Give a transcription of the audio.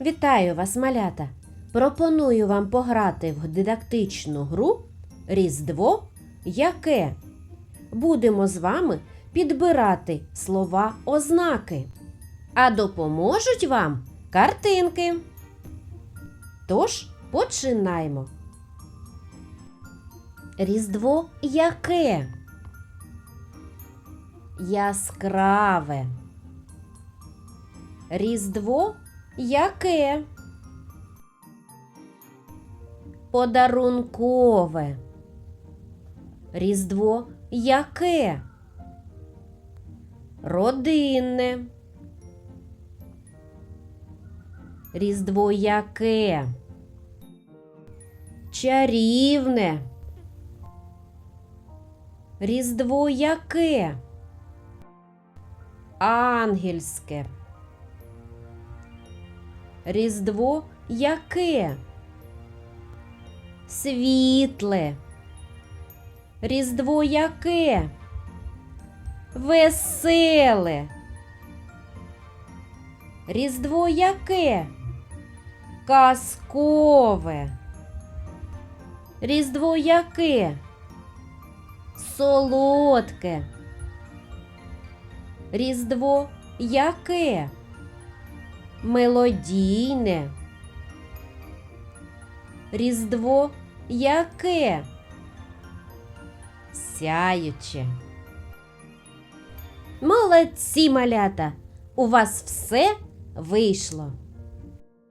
Вітаю вас, малята! Пропоную вам пограти в дидактичну гру Різдво яке. Будемо з вами підбирати слова ознаки. А допоможуть вам картинки. Тож починаємо. Різдво яке? Яскраве. Різдво яке? Подарункове. Різдво яке? Родинне. Різдво яке? Чарівне. Різдво яке? Ангельське. Різдво яке? Світле. Різдво яке? Веселе. Різдво яке? Казкове. Різдво яке? Солодке. Різдво яке? Мелодійне. Різдво яке? Сяюче. Молодці, малята! У вас все вийшло.